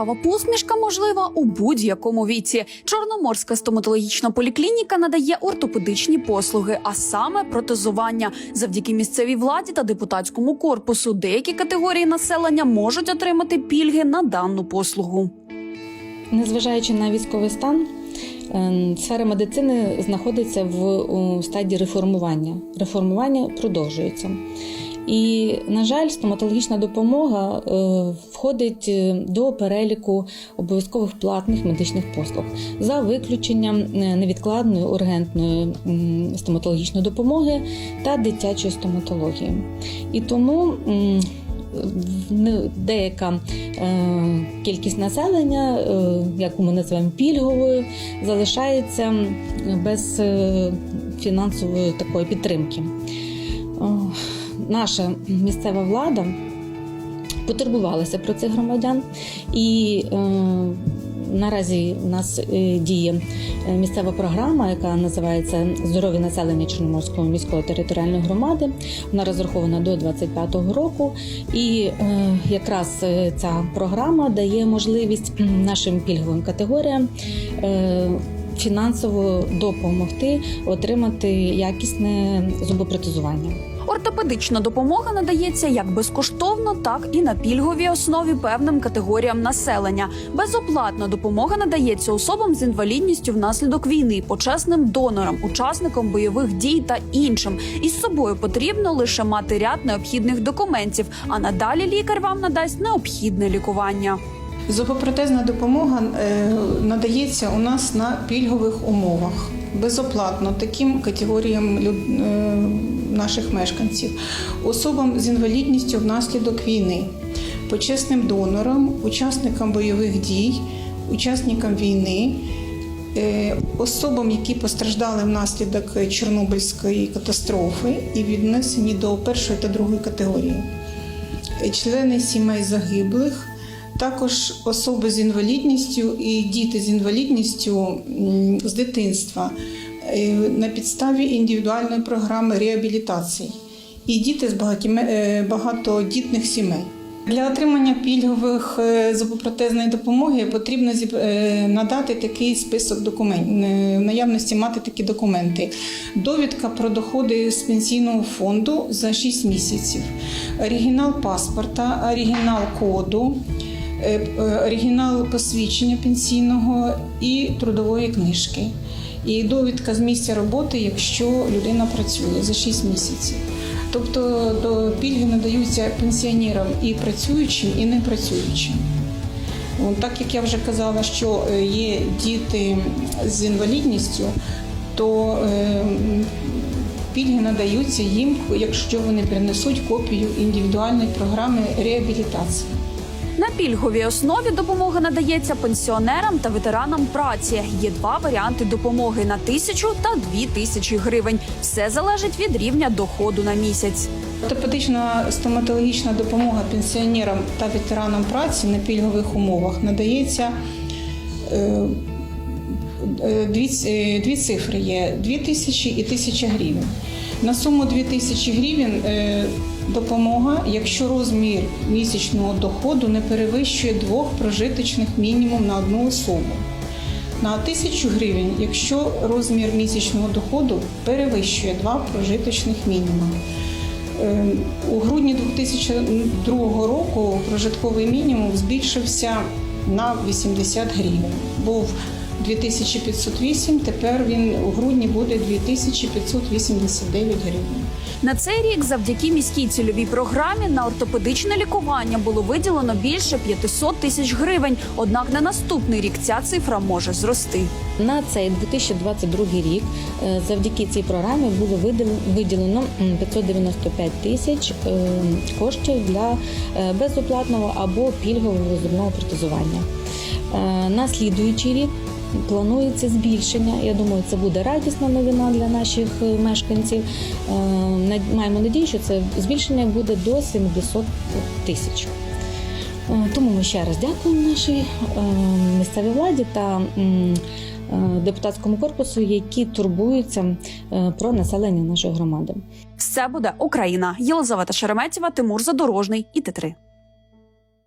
яскрава посмішка можлива у будь-якому віці. Чорноморська стоматологічна поліклініка надає ортопедичні послуги, а саме протезування. Завдяки місцевій владі та депутатському корпусу деякі категорії населення можуть отримати пільги на дану послугу. Незважаючи на військовий стан, е, сфера медицини знаходиться в стадії реформування. Реформування продовжується. І, на жаль, стоматологічна допомога е, входить е, до переліку обов'язкових платних медичних послуг за виключенням е, невідкладної ургентної стоматологічної допомоги та дитячої стоматології. І тому деяка кількість населення, яку ми називаємо пільговою, залишається без фінансової такої підтримки. Наша місцева влада потурбувалася про цих громадян, і е, наразі в нас е, діє е, місцева програма, яка називається Здоров'я населення Чорноморської міської територіальної громади. Вона розрахована до 25-го року, і якраз ця програма дає можливість нашим пільговим категоріям. Фінансово допомогти отримати якісне зубопротезування. Ортопедична допомога надається як безкоштовно, так і на пільговій основі певним категоріям населення. Безоплатна допомога надається особам з інвалідністю внаслідок війни, почесним донорам, учасникам бойових дій та іншим. Із собою потрібно лише мати ряд необхідних документів, а надалі лікар вам надасть необхідне лікування. Зубопротезна допомога е, надається у нас на пільгових умовах безоплатно таким категоріям люд- е, наших мешканців, особам з інвалідністю внаслідок війни, почесним донорам, учасникам бойових дій, учасникам війни, е, особам, які постраждали внаслідок Чорнобильської катастрофи і віднесені до першої та другої категорії, Е, члени сімей загиблих. Також особи з інвалідністю і діти з інвалідністю з дитинства на підставі індивідуальної програми реабілітації і діти з е, багатодітних сімей. Для отримання пільгових е, зубопротезної допомоги потрібно е, надати такий список документів, в наявності мати такі документи. Довідка про доходи з пенсійного фонду за 6 місяців, оригінал паспорта, оригінал коду, е, е, оригінал посвідчення пенсійного і трудової книжки. І довідка з місця роботи, якщо людина працює за 6 місяців. Тобто до пільги надаються пенсіонерам і працюючим, і непрацюючим. От, Так як я вже казала, що е, є діти з інвалідністю, то е, пільги надаються їм, якщо вони принесуть копію індивідуальної програми реабілітації. На пільговій основі допомога надається пенсіонерам та ветеранам праці. Є два варіанти допомоги на тисячу та дві тисячі гривень. Все залежить від рівня доходу на місяць. Ортопедична стоматологічна допомога пенсіонерам та ветеранам праці на пільгових умовах надається е, дві, е, дві цифри є 2 тисячі і 1000 гривень. На суму 2 тисячі гривень е, допомога, якщо розмір місячного доходу не перевищує двох прожиточних мінімум на одну особу. На 1000 гривень, якщо розмір місячного доходу перевищує два прожиточних мінімуми. Е, У грудні 2002 року прожитковий мінімум збільшився на 80 гривень. Був 2508, тепер він у грудні буде 2589 гривень. На цей рік, завдяки міській цільовій програмі, на ортопедичне лікування було виділено більше 500 тисяч гривень. Однак на наступний рік ця цифра може зрости. На цей 2022 рік е, завдяки цій програмі було виділено- виділено м, 595 тисяч е, коштів для е, безоплатного або пільгового зубного протезування. На слідуючий рік планується збільшення. Я думаю, це буде радісна новина для наших е, мешканців. Е, Маємо надію, що це збільшення буде до 700 тисяч. Е, Тому ми ще раз дякуємо нашій місцевій владі та депутатському корпусу, які турбуються про населення нашої громади. Все буде Україна. Єлизавета Шереметєва, Тимур Задорожний і Т3.